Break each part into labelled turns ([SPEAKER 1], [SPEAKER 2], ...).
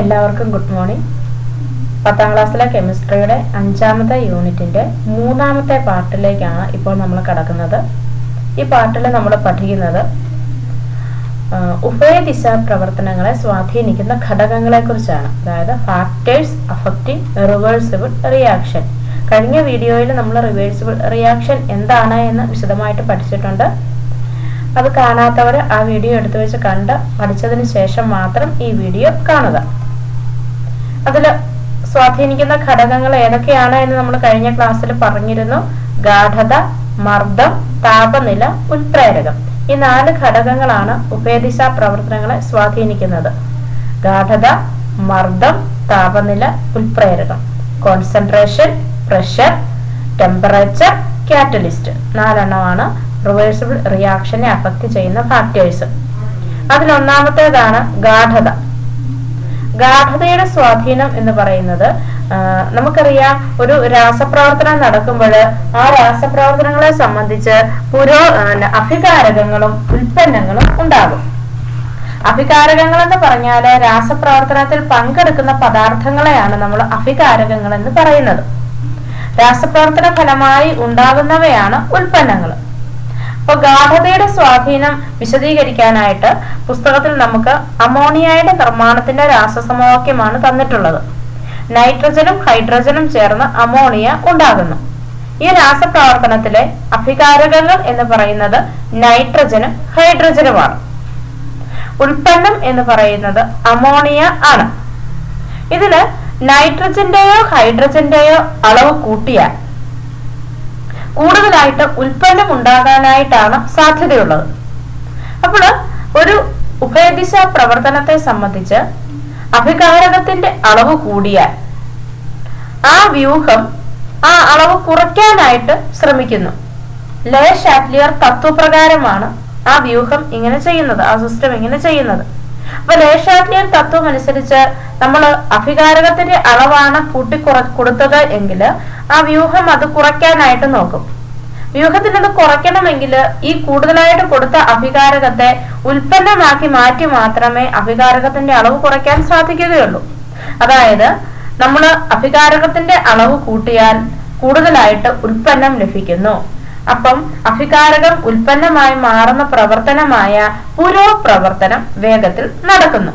[SPEAKER 1] എല്ലാവർക്കും good morning പത്താം ക്ലാസ്സിലെ കെമിസ്ട്രിയുടെ അഞ്ചാമത്തെ യൂണിറ്റിന്റെ മൂന്നാമത്തെ പാർട്ടിലേക്കാണ് ഇപ്പോൾ നമ്മൾ കടക്കുന്നത്. ഈ പാർട്ടിൽ നമ്മൾ പഠിക്കുന്നത് ഉഭയദിശ പ്രവർത്തനങ്ങളെ സ്വാധീനിക്കുന്ന ഘടകങ്ങളെ കുറിച്ചാണ് അതായത് ഫാക്ടേഴ്സ് അഫക്റ്റിംഗ് റിവേഴ്സിബിൾ റിയാക്ഷൻ കഴിഞ്ഞ വീഡിയോയിൽ നമ്മൾ റിവേഴ്സിബിൾ റിയാക്ഷൻ എന്താണ് എന്ന് വിശദമായിട്ട് പഠിച്ചിട്ടുണ്ട്. അത് കാണാത്തവർ ആ വീഡിയോ എടുത്തു വെച്ച് കണ്ട് പഠിച്ചതിന് ശേഷം മാത്രം ഈ വീഡിയോ കാണുക. അതിൽ സ്വാധീനിക്കുന്ന ഘടകങ്ങൾ ഏതൊക്കെയാണ് എന്ന് നമ്മൾ കഴിഞ്ഞ ക്ലാസ്സിൽ പറഞ്ഞിരുന്നു. ഗാഠത മർദ്ദം താപനില ഉൽപ്രേരകം. ഈ നാല് ഘടകങ്ങളാണ് ഉപേദിശ പ്രവർത്തനങ്ങളെ സ്വാധീനിക്കുന്നത്. ഗാഠത മർദ്ദം താപനില ഉൽപ്രേരകം. Concentration pressure temperature catalyst. നാലെണ്ണമാണ് reversible റിയാക്ഷനെ അഫക്റ്റ് ചെയ്യുന്ന ഫാക്ടേഴ്സ്. അതിലൊന്നാമത്തേതാണ് ഗാഠത ഗാഠതയുടെ സ്വാധീനം എന്ന് പറയുന്നത് നമുക്കറിയാം ഒരു രാസപ്രവർത്തനം നടക്കുമ്പോൾ ആ രാസപ്രവർത്തനങ്ങളെ സംബന്ധിച്ച് പുരോ അഭികാരകങ്ങളും ഉൽപ്പന്നങ്ങളും ഉണ്ടാകും. അഭികാരകങ്ങൾ എന്ന് പറഞ്ഞാൽ രാസപ്രവർത്തനത്തിൽ പങ്കെടുക്കുന്ന പദാർത്ഥങ്ങളെയാണ് നമ്മൾ അഭികാരകങ്ങൾ എന്ന് പറയുന്നത്. രാസപ്രവർത്തന ഫലമായി ഉണ്ടാകുന്നവയാണ് ഉൽപ്പന്നങ്ങൾ. അപ്പൊ ഗാഠതയുടെ സ്വാധീനം വിശദീകരിക്കാനായിട്ട് പുസ്തകത്തിൽ നമുക്ക് അമോണിയയുടെ നിർമ്മാണത്തിന്റെ രാസസമവാക്യമാണ് തന്നിട്ടുള്ളത്. നൈട്രജനും ഹൈഡ്രജനും ചേർന്ന് അമോണിയ ഉണ്ടാകുന്നു. ഈ രാസപ്രവർത്തനത്തിലെ അഭികാരകങ്ങൾ എന്ന് പറയുന്നത് നൈട്രജനും ഹൈഡ്രജനുമാണ്. ഉൽപ്പന്നം എന്ന് പറയുന്നത് അമോണിയ ആണ്. ഇതിന് നൈട്രജന്റെയോ ഹൈഡ്രജന്റെയോ അളവ് കൂട്ടിയാൽ കൂടുതലായിട്ട് ഉൽപ്പന്നം ഉണ്ടാകാനായിട്ടാണ് സാധ്യതയുള്ളത്. അപ്പോൾ ഒരു ഉഭയദിശ പ്രവർത്തനത്തെ സംബന്ധിച്ച് അഭികാരകത്തിന്റെ അളവ് കൂടിയാൽ ആ വ്യൂഹം ആ അളവ് കുറയ്ക്കാനായിട്ട് ശ്രമിക്കുന്നു. ലയ ഷാറ്റ്ലിയർ തത്വപ്രകാരമാണ് ആ വ്യൂഹം ഇങ്ങനെ ചെയ്യുന്നത് ആ സിസ്റ്റം ഇങ്ങനെ ചെയ്യുന്നത്. അപ്പൊ ലേ തത്വം അനുസരിച്ച് നമ്മൾ അഭികാരകത്തിന്റെ അളവാണ് കൂട്ടിക്കുറ കൊടുത്തത് എങ്കിൽ ആ വ്യൂഹം അത് കുറയ്ക്കാനായിട്ട് നോക്കും. വ്യൂഹത്തിന് അത് കുറയ്ക്കണമെങ്കിൽ ഈ കൂടുതലായിട്ട് കൊടുത്ത അഭികാരകത്തെ ഉൽപ്പന്നമാക്കി മാറ്റി മാത്രമേ അഭികാരകത്തിന്റെ അളവ് കുറയ്ക്കാൻ സാധിക്കുകയുള്ളൂ. അതായത് നമ്മൾ അഭികാരകത്തിന്റെ അളവ് കൂട്ടിയാൽ കൂടുതലായിട്ട് ഉൽപ്പന്നം ലഭിക്കുന്നു. അപ്പം അഭികാരകം ഉൽപ്പന്നമായി മാറുന്ന പ്രവർത്തനമായ പുരോപ്രവർത്തനം വേഗത്തിൽ നടക്കുന്നു.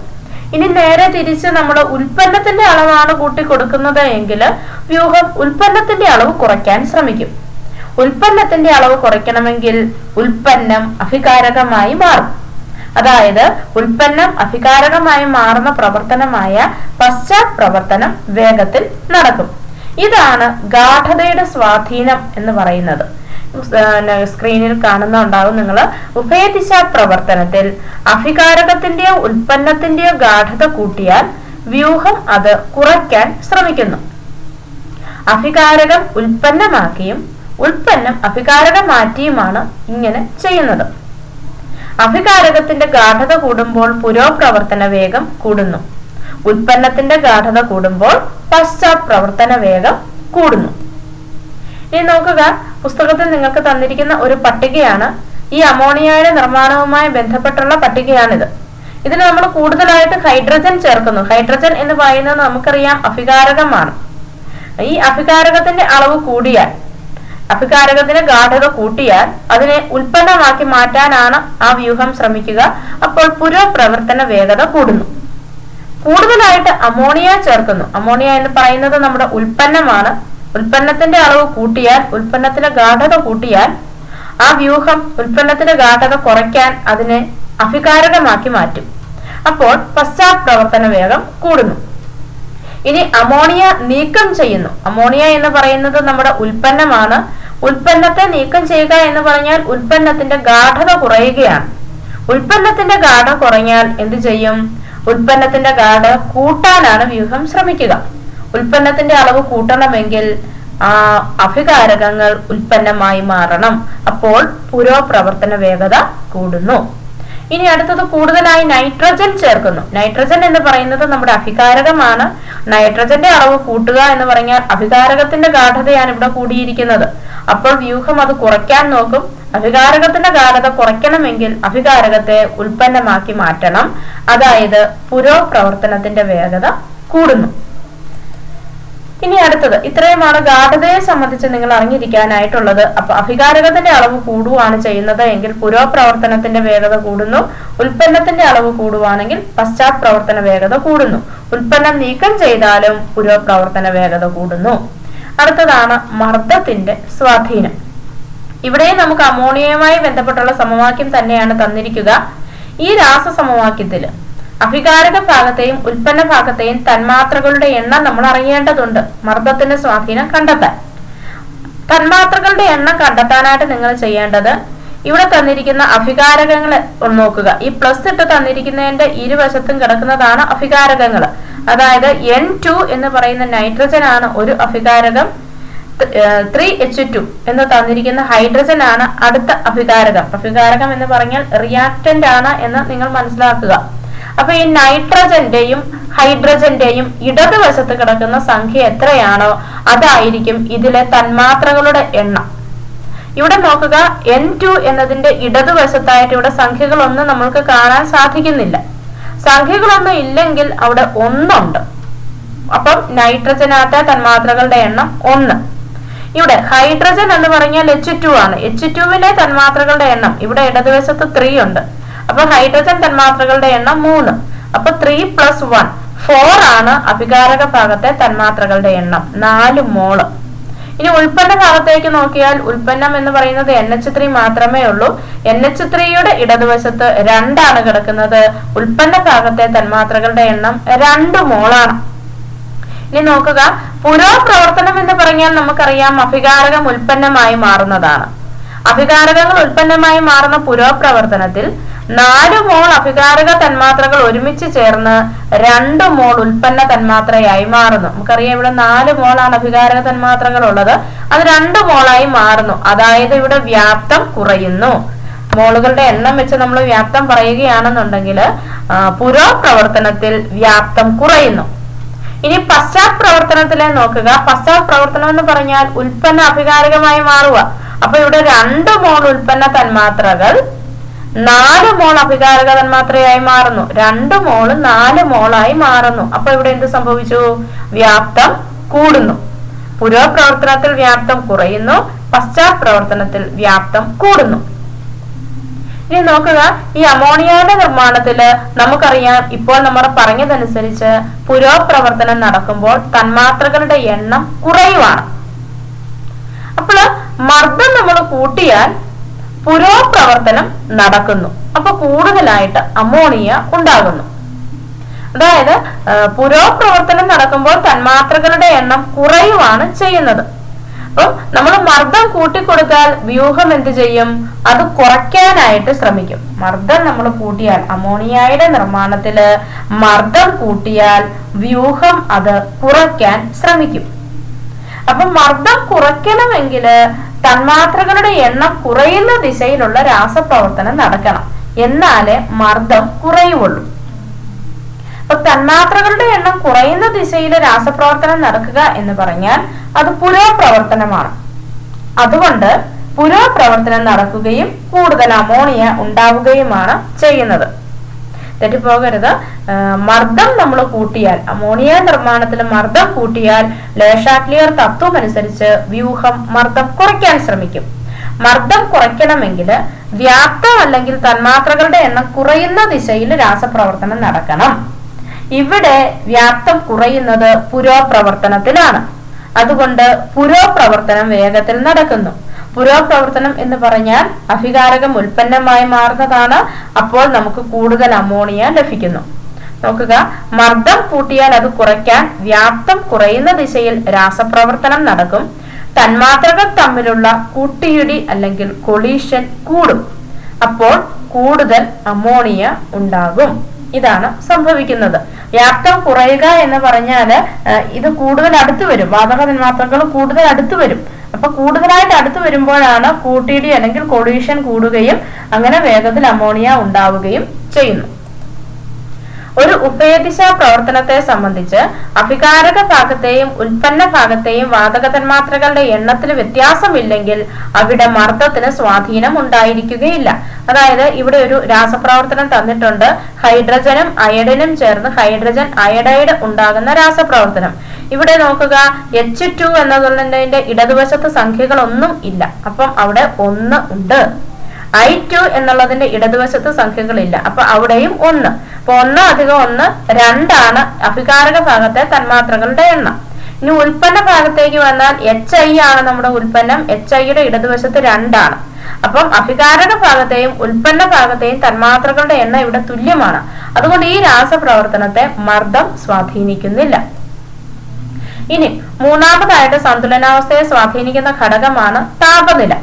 [SPEAKER 1] ഇനി നേരെ തിരിച്ച് നമ്മൾ ഉൽപ്പന്നത്തിന്റെ അളവാണ് കൂട്ടി കൊടുക്കുന്നത് എങ്കിൽ വ്യൂഹം ഉൽപ്പന്നത്തിന്റെ അളവ് കുറയ്ക്കാൻ ശ്രമിക്കും. ഉൽപ്പന്നത്തിന്റെ അളവ് കുറയ്ക്കണമെങ്കിൽ ഉൽപ്പന്നം അഭികാരകമായി മാറും. അതായത് ഉൽപ്പന്നം അഭികാരകമായി മാറുന്ന പ്രവർത്തനമായ പശ്ചാത് പ്രവർത്തനം വേഗത്തിൽ നടക്കും. ഇതാണ് ഗാഠതയുടെ സ്വാധീനം എന്ന് പറയുന്നത്. സ്ക്രീനിൽ കാണുന്നുണ്ടാവും നിങ്ങൾ ഉഭയദിശ പ്രവർത്തനത്തിൽ അഭികാരകത്തിന്റെയോ ഉൽപ്പന്നത്തിന്റെയോ ഗാഠത കൂട്ടിയാൽ വ്യൂഹം അത് കുറയ്ക്കാൻ ശ്രമിക്കുന്നു. അഭികാരകം ഉൽപ്പന്നമാക്കിയും ഉൽപ്പന്നം അഭികാരകം മാറ്റിയുമാണ് ഇങ്ങനെ ചെയ്യുന്നത്. അഭികാരകത്തിന്റെ ഗാഠത കൂടുമ്പോൾ പുരോപ്രവർത്തന വേഗം കൂടുന്നു. ഉൽപ്പന്നത്തിന്റെ ഗാഠത കൂടുമ്പോൾ പശ്ചാത് പ്രവർത്തന വേഗം കൂടുന്നു. ഇനി നോക്കുക പുസ്തകത്തിൽ നിങ്ങൾക്ക് തന്നിരിക്കുന്ന ഒരു പട്ടികയാണ് ഈ അമോണിയയുടെ നിർമ്മാണവുമായി ബന്ധപ്പെട്ടുള്ള പട്ടികയാണിത്. ഇതിൽ നമ്മൾ കൂടുതലായിട്ട് ഹൈഡ്രജൻ ചേർക്കുന്നു. ഹൈഡ്രജൻ എന്ന് പറയുന്നത് നമുക്കറിയാം അഭികാരകമാണ്. ഈ അഭികാരകത്തിന്റെ അളവ് കൂടിയാൽ അഭികാരകത്തിന്റെ ഗാഠത കൂട്ടിയാൽ അതിനെ ഉൽപ്പന്നമാക്കി മാറ്റാനാണ് ആ വ്യൂഹം ശ്രമിക്കുക. അപ്പോൾ പുരോപ്രവർത്തന വേഗത കൂടുന്നു. കൂടുതലായിട്ട് അമോണിയ ചേർക്കുന്നു. അമോണിയ എന്ന് പറയുന്നത് നമ്മുടെ ഉൽപ്പന്നമാണ്. ഉൽപ്പന്നത്തിന്റെ അളവ് കൂട്ടിയാൽ ഉൽപ്പന്നത്തിന്റെ ഗാഠത കൂട്ടിയാൽ ആ വ്യൂഹം ഉൽപ്പന്നത്തിന്റെ ഗാഠത കുറയ്ക്കാൻ അതിനെ അഭികാരകമാക്കി മാറ്റും. അപ്പോൾ പശ്ചാത് പ്രവർത്തന വേഗം കൂടുന്നു. ഇനി അമോണിയ നീക്കം ചെയ്യുന്നു. അമോണിയ എന്ന് പറയുന്നത് നമ്മുടെ ഉൽപ്പന്നമാണ്. ഉൽപ്പന്നത്തെ നീക്കം ചെയ്യുക എന്ന് പറഞ്ഞാൽ ഉൽപ്പന്നത്തിന്റെ ഗാഠത കുറയുകയാണ്. ഉൽപ്പന്നത്തിന്റെ ഗാഠ കുറഞ്ഞാൽ എന്ത് ചെയ്യും? ഉൽപ്പന്നത്തിന്റെ കാട് കൂട്ടാനാണ് വ്യൂഹം ശ്രമിക്കുക. ഉൽപ്പന്നത്തിന്റെ അളവ് കൂട്ടണമെങ്കിൽ ആ അഭികാരകങ്ങൾ ഉൽപ്പന്നമായി മാറണം. അപ്പോൾ പുരോപ്രവർത്തന വേഗത കൂടുന്നു. ഇനി അടുത്തത് കൂടുതലായി നൈട്രജൻ ചേർക്കുന്നു. നൈട്രജൻ എന്ന് പറയുന്നത് നമ്മുടെ അഭികാരകമാണ്. നൈട്രജന്റെ അളവ് കൂട്ടുക എന്ന് പറഞ്ഞാൽ അഭികാരകത്തിന്റെ ഗാഠതയാണ് ഇവിടെ കൂടിയിരിക്കുന്നത്. അപ്പോൾ വ്യൂഹം അത് കുറയ്ക്കാൻ നോക്കും. അഭികാരകത്തിന്റെ ഗാഠത കുറയ്ക്കണമെങ്കിൽ അഭികാരകത്തെ ഉൽപ്പന്നമാക്കി മാറ്റണം. അതായത് പുരോപ്രവർത്തനത്തിന്റെ വേഗത കൂടുന്നു. ഇനി അടുത്തത്. ഇത്രയുമാണ് ഗാഠതയെ സംബന്ധിച്ച് നിങ്ങൾ അറിഞ്ഞിരിക്കാനായിട്ടുള്ളത്. അപ്പൊ അഭികാരകത്തിന്റെ അളവ് കൂടുവാണ് ചെയ്യുന്നത് എങ്കിൽ പുരോപ്രവർത്തനത്തിന്റെ വേഗത കൂടുന്നു. ഉൽപ്പന്നത്തിന്റെ അളവ് കൂടുവാണെങ്കിൽ പശ്ചാത് പ്രവർത്തന വേഗത കൂടുന്നു. ഉൽപ്പന്നം നീക്കം ചെയ്താലും പുരോപ്രവർത്തന വേഗത കൂടുന്നു. അടുത്തതാണ് മർദ്ദത്തിന്റെ സ്വാധീനം. ഇവിടെ നമുക്ക് അമോണിയയുമായി ബന്ധപ്പെട്ടുള്ള സമവാക്യം തന്നെയാണ് തന്നിരിക്കുക. ഈ രാസ സമവാക്യത്തിൽ അഭികാരക ഭാഗത്തെയും ഉൽപ്പന്ന ഭാഗത്തെയും തന്മാത്രകളുടെ എണ്ണം നമ്മൾ അറിയേണ്ടതുണ്ട്. മർദ്ദത്തിന്റെ സ്വാധീനം കണ്ടെത്താൻ. തന്മാത്രകളുടെ എണ്ണം കണ്ടെത്താനായിട്ട് നിങ്ങൾ ചെയ്യേണ്ടത് ഇവിടെ തന്നിരിക്കുന്ന അഭികാരകങ്ങൾ നോക്കുക. ഈ പ്ലസ് ഇട്ട് തന്നിരിക്കുന്നതിന്റെ ഇരുവശത്തും കിടക്കുന്നതാണ് അഭികാരകങ്ങൾ. അതായത് എൻ ടു എന്ന് പറയുന്ന നൈട്രജൻ ആണ് ഒരു അഭികാരകം. ത്രീ എച്ച് ടു എന്ന് തന്നിരിക്കുന്ന ഹൈഡ്രജൻ ആണ് അടുത്ത അഭികാരകം. അഭികാരകം എന്ന് പറഞ്ഞാൽ റിയാക്റ്റന്റ് ആണ് എന്ന് നിങ്ങൾ മനസ്സിലാക്കുക. അപ്പൊ ഈ നൈട്രജന്റെയും ഹൈഡ്രജന്റെയും ഇടതുവശത്ത് കിടക്കുന്ന സംഖ്യ എത്രയാണോ അതായിരിക്കും ഇതിലെ തന്മാത്രകളുടെ എണ്ണം. ഇവിടെ നോക്കുക എൻ ടു എന്നതിന്റെ ഇടതുവശത്തായിട്ട് ഇവിടെ സംഖ്യകളൊന്നും നമ്മൾക്ക് കാണാൻ സാധിക്കുന്നില്ല. സംഖ്യകളൊന്നും ഇല്ലെങ്കിൽ അവിടെ ഒന്നുണ്ട്. അപ്പം നൈട്രജനാത്ത തന്മാത്രകളുടെ എണ്ണം ഒന്ന്. ഇവിടെ ഹൈഡ്രജൻ എന്ന് പറഞ്ഞാൽ എച്ച് ടു ആണ്. എച്ച് ടുവിലെ തന്മാത്രകളുടെ എണ്ണം. ഇവിടെ ഇടതുവശത്ത് ത്രീ ഉണ്ട്. അപ്പൊ ഹൈഡ്രജൻ തന്മാത്രകളുടെ എണ്ണം മൂന്ന്. അപ്പൊ ത്രീ പ്ലസ് വൺ ഫോർ ആണ് അഭികാരക ഭാഗത്തെ തന്മാത്രകളുടെ എണ്ണം. നാല് മോൾ. ഇനി ഉൽപ്പന്ന ഭാഗത്തേക്ക് നോക്കിയാൽ ഉൽപ്പന്നം എന്ന് പറയുന്നത് എൻ എച്ച് ത്രീ മാത്രമേ ഉള്ളൂ. എൻ എച്ച് ത്രീയുടെ ഇടതുവശത്ത് രണ്ടാണ് കിടക്കുന്നത്. ഉൽപ്പന്ന ഭാഗത്തെ തന്മാത്രകളുടെ എണ്ണം രണ്ട് മോളാണ്. ഇനി നോക്കുക. പുരോപ്രവർത്തനം എന്ന് പറഞ്ഞാൽ നമുക്കറിയാം അഭികാരകം ഉൽപ്പന്നമായി മാറുന്നതാണ്. അഭികാരകങ്ങൾ ഉൽപ്പന്നമായി മാറുന്ന പുരോപ്രവർത്തനത്തിൽ നാല് മോൾ അഭികാരക തന്മാത്രകൾ ഒരുമിച്ച് ചേർന്ന് രണ്ട് മോൾ ഉൽപ്പന്ന തന്മാത്രയായി മാറുന്നു. നമുക്കറിയാം ഇവിടെ നാല് മോളാണ് അഭികാരക തന്മാത്രകൾ ഉള്ളത്. അത് രണ്ട് മോളായി മാറുന്നു. അതായത് ഇവിടെ വ്യാപ്തം കുറയുന്നു. മോളുകളുടെ എണ്ണം വെച്ച് നമ്മൾ വ്യാപ്തം പറയുകയാണെന്നുണ്ടെങ്കിൽ പുരോപ്രവർത്തനത്തിൽ വ്യാപ്തം കുറയുന്നു. ഇനി പശ്ചാത് പ്രവർത്തനത്തിലെ നോക്കുക. പശ്ചാത് പ്രവർത്തനം എന്ന് പറഞ്ഞാൽ ഉൽപ്പന്ന അഭികാരകമായി മാറുക. അപ്പൊ ഇവിടെ രണ്ട് മോൾ ഉൽപ്പന്ന തന്മാത്രകൾ നാല് മോൾ അഭികാരക തന്മാത്രയായി മാറുന്നു. രണ്ട് മോൾ നാല് മോളായി മാറുന്നു. അപ്പൊ ഇവിടെ എന്ത് സംഭവിച്ചു? വ്യാപ്തം കൂടുന്നു. പുരോപ്രവർത്തനത്തിൽ വ്യാപ്തം കുറയുന്നു. പശ്ചാത് പ്രവർത്തനത്തിൽ വ്യാപ്തം കൂടുന്നു. ഇനി നോക്കുക ഈ അമോണിയയുടെ നിർമ്മാണത്തിൽ നമുക്കറിയാം ഇപ്പോൾ നമ്മൾ പറഞ്ഞതനുസരിച്ച് പുരോപ്രവർത്തനം നടക്കുമ്പോൾ തന്മാത്രകളുടെ എണ്ണം കുറയുവാണ്. അപ്പോൾ മർദ്ദം നമ്മൾ കൂട്ടിയാൽ പുരോപ്രവർത്തനം നടക്കുന്നു. അപ്പൊ കൂടുതലായിട്ട് അമോണിയ ഉണ്ടാകുന്നു. അതായത് പുരോപ്രവർത്തനം നടക്കുമ്പോൾ തന്മാത്രകളുടെ എണ്ണം കുറയുവാണ് ചെയ്യുന്നത്. അപ്പം നമ്മൾ മർദ്ദം കൂട്ടിക്കൊടുത്താൽ വ്യൂഹം എന്ത് ചെയ്യും? അത് കുറയ്ക്കാനായിട്ട് ശ്രമിക്കും. മർദ്ദം നമ്മൾ കൂട്ടിയാൽ അമോണിയയുടെ നിർമ്മാണത്തിൽ മർദ്ദം കൂട്ടിയാൽ വ്യൂഹം അത് കുറയ്ക്കാൻ ശ്രമിക്കും. അപ്പൊ മർദ്ദം കുറയ്ക്കണമെങ്കിൽ തന്മാത്രകളുടെ എണ്ണം കുറയുന്ന ദിശയിലുള്ള രാസപ്രവർത്തനം നടക്കണം. എന്നാലേ മർദ്ദം കുറയുള്ളൂ. അപ്പൊ തന്മാത്രകളുടെ എണ്ണം കുറയുന്ന ദിശയിൽ രാസപ്രവർത്തനം നടക്കുക എന്ന് പറഞ്ഞാൽ അത് പുരോപ്രവർത്തനമാണ്. അതുകൊണ്ട് പുരോപ്രവർത്തനം നടക്കുകയും കൂടുതൽ അമോണിയ ഉണ്ടാവുകയുമാണ് ചെയ്യുന്നത്. തെറ്റിപ്പോകരുത്. മർദ്ദം നമ്മൾ കൂട്ടിയാൽ അമോണിയ നിർമ്മാണത്തിൽ മർദ്ദം കൂട്ടിയാൽ ലേഷാക്ലിയർ തത്വം അനുസരിച്ച് വ്യൂഹം മർദ്ദം കുറയ്ക്കാൻ ശ്രമിക്കും. മർദ്ദം കുറയ്ക്കണമെങ്കിൽ വ്യാപ്തം അല്ലെങ്കിൽ തന്മാത്രകളുടെ എണ്ണം കുറയുന്ന ദിശയിൽ രാസപ്രവർത്തനം നടക്കണം. ഇവിടെ വ്യാപ്തം കുറയുന്നത് പുരോപ്രവർത്തനത്തിലാണ്. അതുകൊണ്ട് പുരോപ്രവർത്തനം വേഗത്തിൽ നടക്കുന്നു. പുരോപ്രവർത്തനം എന്ന് പറഞ്ഞാൽ അഭികാരകം ഉൽപ്പന്നമായി മാറുന്നതാണ്. അപ്പോൾ നമുക്ക് കൂടുതൽ അമോണിയ ലഭിക്കുന്നു. നോക്കുക മർദ്ദം കൂട്ടിയാൽ അത് കുറയ്ക്കാൻ വ്യാപ്തം കുറയുന്ന ദിശയിൽ രാസപ്രവർത്തനം നടക്കും. തന്മാത്രകൾ തമ്മിലുള്ള കൂട്ടിയിടി അല്ലെങ്കിൽ കൊളീഷൻ കൂടും. അപ്പോൾ കൂടുതൽ അമോണിയ ഉണ്ടാകും. ഇതാണ് സംഭവിക്കുന്നത്. വ്യാപ്തം കുറയുക എന്ന് പറഞ്ഞാൽ ഇത് കൂടുതൽ അടുത്തു വരും. വാതക തന്മാത്രകൾ കൂടുതൽ അടുത്തു വരും. അപ്പൊ കൂടുതലായിട്ട് അടുത്തു വരുമ്പോഴാണ് കൂട്ടിയിടി അല്ലെങ്കിൽ കൊളീഷൻ കൂടുകയും അങ്ങനെ വേഗത്തിൽ അമോണിയ ഉണ്ടാവുകയും ചെയ്യുന്നു ഒരു ഉഭയദിശാ പ്രവർത്തനത്തെ സംബന്ധിച്ച് അഭികാരക ഭാഗത്തെയും ഉൽപ്പന്ന ഭാഗത്തെയും വാതക തന്മാത്രകളുടെ എണ്ണത്തിൽ വ്യത്യാസമില്ലെങ്കിൽ അവിടെ മർദ്ദത്തിന് സ്വാധീനം ഉണ്ടായിരിക്കുകയില്ല. അതായത് ഇവിടെ ഒരു രാസപ്രവർത്തനം തന്നിട്ടുണ്ട്. ഹൈഡ്രജനും അയഡിനും ചേർന്ന് ഹൈഡ്രജൻ അയഡൈഡ് ഉണ്ടാകുന്ന രാസപ്രവർത്തനം. ഇവിടെ നോക്കുക എച്ച് ടു എന്നതിന്റെ ഇടതുവശത്ത് സംഖ്യകളൊന്നും ഇല്ല. അപ്പം അവിടെ ഒന്ന് ഉണ്ട്. ഐ ടു എന്നുള്ളതിന്റെ ഇടതുവശത്ത് സംഖ്യകളില്ല. അപ്പൊ അവിടെയും ഒന്ന്. അപ്പൊ ഒന്ന് അധികം ഒന്ന് രണ്ടാണ് അഭികാരക ഭാഗത്തെ തന്മാത്രകളുടെ എണ്ണം. ഇനി ഉൽപ്പന്ന ഭാഗത്തേക്ക് വന്നാൽ എച്ച് ഐ ആണ് നമ്മുടെ ഉൽപ്പന്നം. എച്ച് ഐയുടെ ഇടതുവശത്ത് രണ്ടാണ്. അപ്പം അഭികാരക ഭാഗത്തെയും ഉൽപ്പന്ന ഭാഗത്തെയും തന്മാത്രകളുടെ എണ്ണം ഇവിടെ തുല്യമാണ്. അതുകൊണ്ട് ഈ രാസപ്രവർത്തനത്തെ മർദ്ദം സ്വാധീനിക്കുന്നില്ല. ഇനി മൂന്നാമതായിട്ട് സന്തുലനാവസ്ഥയെ സ്വാധീനിക്കുന്ന ഘടകമാണ് താപനില.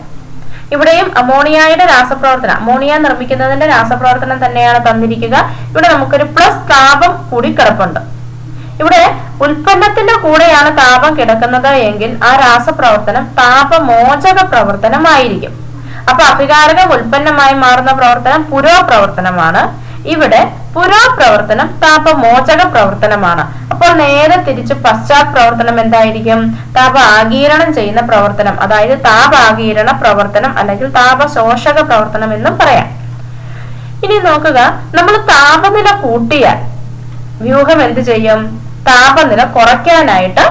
[SPEAKER 1] ഇവിടെയും അമോണിയയുടെ രാസപ്രവർത്തനം അമോണിയ നിർമ്മിക്കുന്നതിന്റെ രാസപ്രവർത്തനം തന്നെയാണ് തന്നിരിക്കുക. ഇവിടെ നമുക്കൊരു പ്ലസ് താപം കൂടി കിടപ്പുണ്ട്. ഇവിടെ ഉൽപ്പന്നത്തിന്റെ കൂടെയാണ് താപം കിടക്കുന്നത് എങ്കിൽ ആ രാസപ്രവർത്തനം താപമോചക പ്രവർത്തനമായിരിക്കും. അപ്പൊ അഭികാരക ഉൽപ്പന്നമായി മാറുന്ന പ്രവർത്തനം പുരോപ്രവർത്തനമാണ്. ഇവിടെ പുരോപ്രവർത്തനം താപമോചക പ്രവർത്തനമാണ് അപ്പോൾ നേരെ തിരിച്ച് പശ്ചാത് പ്രവർത്തനം എന്തായിരിക്കും? താപ ആഗീരണം ചെയ്യുന്ന പ്രവർത്തനം അതായത് താപ താപാഗീരണ പ്രവർത്തനം അല്ലെങ്കിൽ താപശോഷക പ്രവർത്തനം എന്നും പറയാം. ഇനി നോക്കുക നമ്മൾ താപനില കൂട്ടിയാൽ വ്യൂഹം എന്ത് ചെയ്യും? താപനില കുറയ്ക്കാനായിട്ട്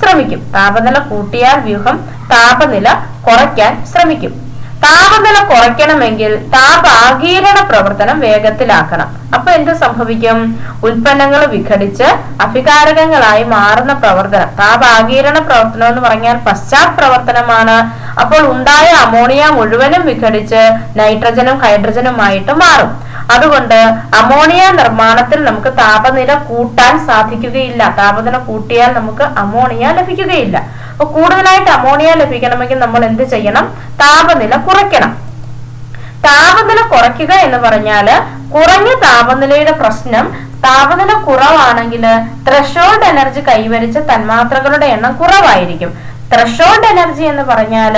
[SPEAKER 1] ശ്രമിക്കും. താപനില കൂട്ടിയാൽ വ്യൂഹം താപനില കുറയ്ക്കാൻ ശ്രമിക്കും. താപനില കുറയ്ക്കണമെങ്കിൽ താപാകീരണ പ്രവർത്തനം വേഗത്തിലാക്കണം. അപ്പൊ എന്ത് സംഭവിക്കും? ഉൽപ്പന്നങ്ങൾ വിഘടിച്ച് അഭികാരകങ്ങളായി മാറുന്ന പ്രവർത്തനം. താപാകീരണ പ്രവർത്തനം എന്ന് പറഞ്ഞാൽ പശ്ചാത് പ്രവർത്തനമാണ്. അപ്പോൾ ഉണ്ടായ അമോണിയ മുഴുവനും വിഘടിച്ച് നൈട്രജനും ഹൈഡ്രജനുമായിട്ട് മാറും. അതുകൊണ്ട് അമോണിയ നിർമ്മാണത്തിൽ നമുക്ക് താപനില കൂട്ടാൻ സാധിക്കുകയില്ല. താപനില കൂട്ടിയാൽ നമുക്ക് അമോണിയ ലഭിക്കുകയില്ല. അപ്പൊ കൂടുതലായിട്ട് അമോണിയ ലഭിക്കണമെങ്കിൽ നമ്മൾ എന്ത് ചെയ്യണം? താപനില കുറയ്ക്കണം. താപനില കുറയ്ക്കുക എന്ന് പറഞ്ഞാൽ കുറഞ്ഞ താപനിലയുടെ പ്രശ്നം താപനില കുറവാണെങ്കിൽ ത്രഷോൾഡ് എനർജി കൈവരിച്ച തന്മാത്രകളുടെ എണ്ണം കുറവായിരിക്കും. ത്രഷോൾഡ് എനർജി എന്ന് പറഞ്ഞാൽ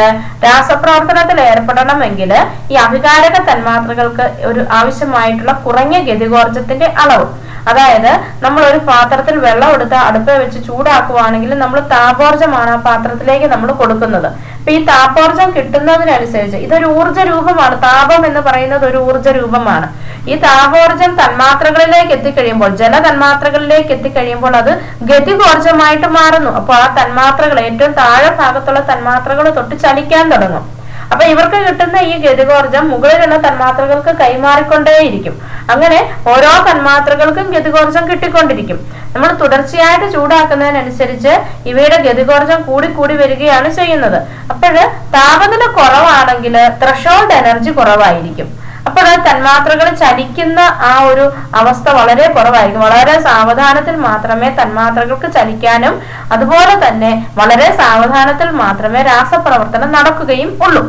[SPEAKER 1] രാസപ്രവർത്തനത്തിൽ ഏർപ്പെടണമെങ്കിൽ ഈ അഭികാരക തന്മാത്രകൾക്ക് ഒരു ആവശ്യമായിട്ടുള്ള കുറഞ്ഞ ഗതികോർജത്തിന്റെ അളവ്. അതായത് നമ്മൾ ഒരു പാത്രത്തിൽ വെള്ളം എടുത്ത് അടുപ്പ് വെച്ച് ചൂടാക്കുവാണെങ്കിൽ നമ്മൾ താപോർജമാണ് ആ പാത്രത്തിലേക്ക് നമ്മൾ കൊടുക്കുന്നത്. അപ്പൊ ഈ താപോർജം കിട്ടുന്നതിനനുസരിച്ച് ഇതൊരു ഊർജ രൂപമാണ് താപം എന്ന് പറയുന്നത് ഒരു ഊർജ രൂപമാണ് ഈ താപോർജം തന്മാത്രകളിലേക്ക് എത്തിക്കഴിയുമ്പോൾ ജല തന്മാത്രകളിലേക്ക് എത്തിക്കഴിയുമ്പോൾ അത് ഗതികോർജമായിട്ട് മാറുന്നു. അപ്പോൾ ആ തന്മാത്രകൾ ഏറ്റവും താഴെ ഭാഗത്തുള്ള തന്മാത്രകൾ തൊട്ട് ചലിക്കാൻ തുടങ്ങും. അപ്പൊ ഇവർക്ക് കിട്ടുന്ന ഈ ഗതികോർജം മുകളിലുള്ള തന്മാത്രകൾക്ക് കൈമാറിക്കൊണ്ടേയിരിക്കും. അങ്ങനെ ഓരോ തന്മാത്രകൾക്കും ഗതികോർജം കിട്ടിക്കൊണ്ടിരിക്കും. നമ്മൾ തുടർച്ചയായിട്ട് ചൂടാക്കുന്നതിനനുസരിച്ച് ഇവയുടെ ഗതികോർജം കൂടി കൂടി വരികയാണ് ചെയ്യുന്നത്. അപ്പോൾ താപനില കുറവാണെങ്കിൽ ത്രഷോൾഡ് എനർജി കുറവായിരിക്കും. അപ്പോൾ തന്മാത്രകൾ ചലിക്കുന്ന ആ ഒരു അവസ്ഥ വളരെ കുറവായിരിക്കും. വളരെ സാവധാനത്തിൽ മാത്രമേ തന്മാത്രകൾക്ക് ചലിക്കാനും അതുപോലെ തന്നെ വളരെ സാവധാനത്തിൽ മാത്രമേ രാസപ്രവർത്തനം നടക്കുകയും ഉള്ളൂ.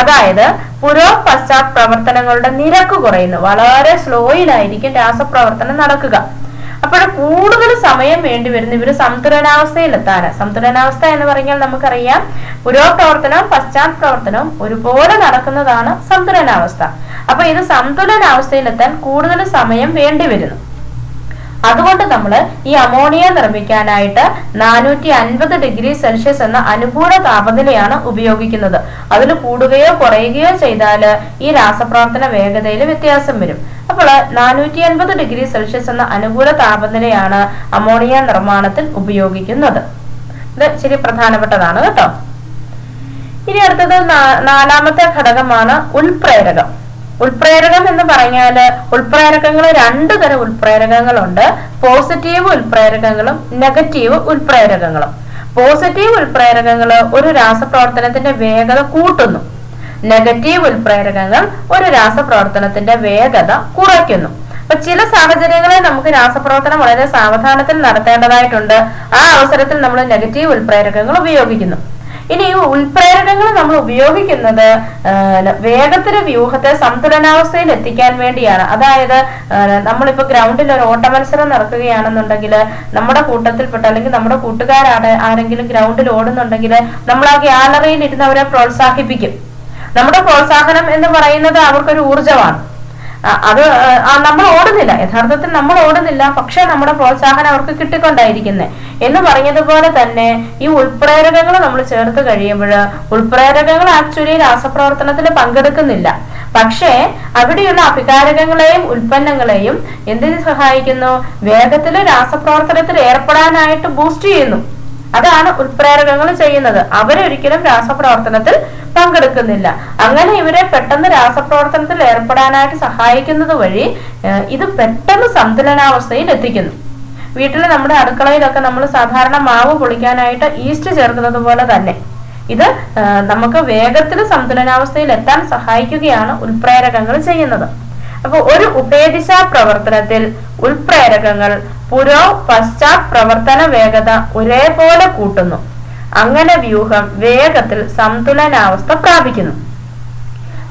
[SPEAKER 1] അതായത് പുരോ പശ്ചാത് പ്രവർത്തനങ്ങളുടെ നിരക്ക് കുറയുന്നു. വളരെ സ്ലോയിലായിരിക്കും രാസപ്രവർത്തനം നടക്കുക. അപ്പോൾ കൂടുതൽ സമയം വേണ്ടി വരുന്ന. ഇവർ സംതുലനാവസ്ഥയിലെത്താൻ സംതുലനാവസ്ഥ എന്ന് പറഞ്ഞാൽ നമുക്കറിയാം പുരോപ്രവർത്തനവും പശ്ചാത്ത പ്രവർത്തനവും ഒരുപോലെ നടക്കുന്നതാണ് സംതുലനാവസ്ഥ. അപ്പൊ ഇത് സംതുലനാവസ്ഥയിലെത്താൻ കൂടുതൽ സമയം വേണ്ടി വരുന്നു. അതുകൊണ്ട് നമ്മൾ ഈ അമോണിയ നിർമ്മിക്കാനായിട്ട് നാനൂറ്റി അൻപത് ഡിഗ്രി സെൽഷ്യസ് എന്ന അനുകൂല താപനിലയാണ് ഉപയോഗിക്കുന്നത്. അതിൽ കൂടുകയോ കുറയുകയോ ചെയ്താൽ ഈ രാസപ്രവർത്തന വേഗതയിൽ വ്യത്യാസം വരും. അപ്പോൾ നാനൂറ്റി അൻപത് ഡിഗ്രി സെൽഷ്യസ് എന്ന അനുകൂല താപനിലയാണ് അമോണിയ നിർമ്മാണത്തിൽ ഉപയോഗിക്കുന്നത്. ഇത് ശരി പ്രധാനപ്പെട്ടതാണ് കേട്ടോ. ഇനി അടുത്തത് നാലാമത്തെ ഘടകമാണ് ഉൾപ്രേരകം. ഉൾപ്രേരകം എന്ന് പറഞ്ഞാൽ ഉൾപ്രേരകങ്ങൾ രണ്ടു തരം ഉൾപ്രേരകങ്ങളുണ്ട്. പോസിറ്റീവ് ഉൾപ്രേരകങ്ങളും നെഗറ്റീവ് ഉൾപ്രേരകങ്ങളും. പോസിറ്റീവ് ഉൾപ്രേരകങ്ങൾ ഒരു രാസപ്രവർത്തനത്തിന്റെ വേഗത കൂട്ടുന്നു. നെഗറ്റീവ് ഉൾപ്രേരകങ്ങൾ ഒരു രാസപ്രവർത്തനത്തിന്റെ വേഗത കുറയ്ക്കുന്നു. അപ്പൊ ചില സാഹചര്യങ്ങളിൽ നമുക്ക് രാസപ്രവർത്തനം വളരെ സാവധാനത്തിൽ നടത്തേണ്ടതായിട്ടുണ്ട്. ആ അവസരത്തിൽ നമ്മൾ നെഗറ്റീവ് ഉൾപ്രേരകങ്ങൾ ഉപയോഗിക്കുന്നു. ഇനി ഈ നമ്മൾ ഉപയോഗിക്കുന്നത് വേഗത്തിന് വ്യൂഹത്തെ സന്തുലനാവസ്ഥയിൽ എത്തിക്കാൻ വേണ്ടിയാണ്. അതായത് നമ്മളിപ്പോ ഗ്രൗണ്ടിൽ ഒരു ഓട്ട മത്സരം നടക്കുകയാണെന്നുണ്ടെങ്കിൽ നമ്മുടെ കൂട്ടത്തിൽപ്പെട്ട അല്ലെങ്കിൽ നമ്മുടെ കൂട്ടുകാരാണ് ആരെങ്കിലും ഗ്രൗണ്ടിൽ ഓടുന്നുണ്ടെങ്കിൽ നമ്മൾ ആ ഗ്യാലറിയിൽ ഇരുന്ന് അവരെ പ്രോത്സാഹിപ്പിക്കും. നമ്മുടെ പ്രോത്സാഹനം എന്ന് പറയുന്നത് അവർക്കൊരു ഊർജമാണ് അത് നമ്മൾ ഓടുന്നില്ല. യഥാർത്ഥത്തിൽ നമ്മൾ ഓടുന്നില്ല. പക്ഷെ നമ്മുടെ പ്രോത്സാഹനം അവർക്ക് കിട്ടിക്കൊണ്ടായിരിക്കുന്നത് എന്ന് പറഞ്ഞതുപോലെ തന്നെ ഈ ഉൾപ്രേരകങ്ങൾ നമ്മൾ ചേർത്ത് കഴിയുമ്പോൾ ഉൾപ്രേരകങ്ങൾ ആക്ച്വലി രാസപ്രവർത്തനത്തിൽ പങ്കെടുക്കുന്നില്ല. പക്ഷേ അവിടെയുള്ള അഭികാരകങ്ങളെയും ഉൽപ്പന്നങ്ങളെയും എന്തിനു സഹായിക്കുന്നു? വേഗത്തിൽ രാസപ്രവർത്തനത്തിൽ ഏർപ്പെടാനായിട്ട് ബൂസ്റ്റ് ചെയ്യുന്നു. അതാണ് ഉൽപ്രേരകങ്ങൾ ചെയ്യുന്നത്. അവരൊരിക്കലും രാസപ്രവർത്തനത്തിൽ പങ്കെടുക്കുന്നില്ല അങ്ങനെ ഇവരെ പെട്ടെന്ന് രാസപ്രവർത്തനത്തിൽ ഏർപ്പെടാനായിട്ട് സഹായിക്കുന്നത് വഴി ഇത് പെട്ടെന്ന് സന്തുലനാവസ്ഥയിൽ എത്തിക്കുന്നു. വീട്ടിൽ നമ്മുടെ അടുക്കളയിലൊക്കെ നമ്മൾ സാധാരണ മാവ് പൊളിക്കാനായിട്ട് ഈസ്റ്റ് ചേർക്കുന്നത് പോലെ തന്നെ. ഇത് നമുക്ക് വേഗത്തിൽ സന്തുലനാവസ്ഥയിൽ എത്താൻ സഹായിക്കുകയാണ് ഉൽപ്രേരകങ്ങൾ ചെയ്യുന്നത്. അപ്പൊ ഒരു ഉപേദിശ പ്രവർത്തനത്തിൽ ഉൽപ്രേരകങ്ങൾ പുരോ പശ്ചാത് പ്രവർത്തന വേഗത ഒരേപോലെ കൂട്ടുന്നു. അങ്ങനെ വ്യൂഹം വേഗത്തിൽ സന്തുലനാവസ്ഥ പ്രാപിക്കുന്നു.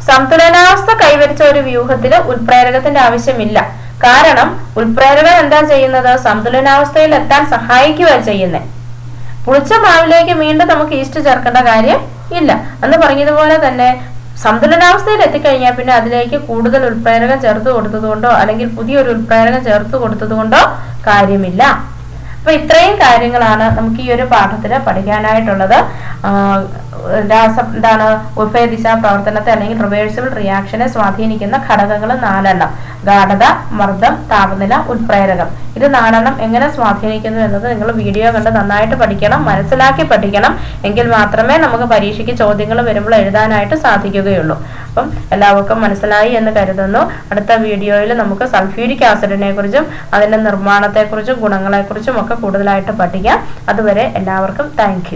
[SPEAKER 1] സന്തുലനാവസ്ഥ കൈവരിച്ച ഒരു വ്യൂഹത്തിൽ ഉത്പ്രേരകത്തിന്റെ ആവശ്യമില്ല. കാരണം ഉത്പ്രേരകം എന്താ ചെയ്യുന്നത്? സന്തുലനാവസ്ഥയിൽ എത്താൻ സഹായിക്കുക ചെയ്യുന്നത്. പുളിച്ച മാവിലേക്ക് വീണ്ടും നമുക്ക് ഈസ്റ്റ് ചേർക്കേണ്ട കാര്യം ഇല്ല. എന്ന് പറഞ്ഞതുപോലെ തന്നെ സന്തുലനാവസ്ഥയിൽ എത്തിക്കഴിഞ്ഞാൽ പിന്നെ അതിലേക്ക് കൂടുതൽ ഉൽപ്രേരകം ചേർത്ത് കൊടുത്തതുകൊണ്ടോ അല്ലെങ്കിൽ പുതിയൊരു ഉൽപ്രേരകം ചേർത്ത് കൊടുത്തതുകൊണ്ടോ കാര്യമില്ല. അപ്പൊ ഇത്രയും കാര്യങ്ങളാണ് നമുക്ക് ഈ ഒരു പാഠത്തിൽ പഠിക്കാനായിട്ടുള്ളത്. രാസ എന്താണ് ഉഭയദിശ പ്രവർത്തനത്തെ അല്ലെങ്കിൽ റിവേഴ്സിബിൾ റിയാക്ഷനെ സ്വാധീനിക്കുന്ന ഘടകങ്ങൾ നാലെണ്ണം. ഗാഠത മർദ്ദം താപനില ഉത്പ്രേരകം ഇത് നാലെണ്ണം എങ്ങനെ സ്വാധീനിക്കുന്നു എന്നത് നിങ്ങൾ വീഡിയോ കണ്ട് നന്നായിട്ട് പഠിക്കണം മനസ്സിലാക്കി പഠിക്കണം. എങ്കിൽ മാത്രമേ നമുക്ക് പരീക്ഷയ്ക്ക് ചോദ്യങ്ങൾ വരുമ്പോൾ എഴുതാനായിട്ട് സാധിക്കുകയുള്ളൂ. അപ്പം എല്ലാവർക്കും മനസ്സിലായി എന്ന് കരുതുന്നു. അടുത്ത വീഡിയോയിൽ നമുക്ക് സൾഫ്യൂരിക് ആസിഡിനെ കുറിച്ചും അതിന്റെ നിർമ്മാണത്തെക്കുറിച്ചും ഗുണങ്ങളെക്കുറിച്ചും ഒക്കെ കൂടുതലായിട്ട് പഠിക്കാം. അതുവരെ എല്ലാവർക്കും താങ്ക്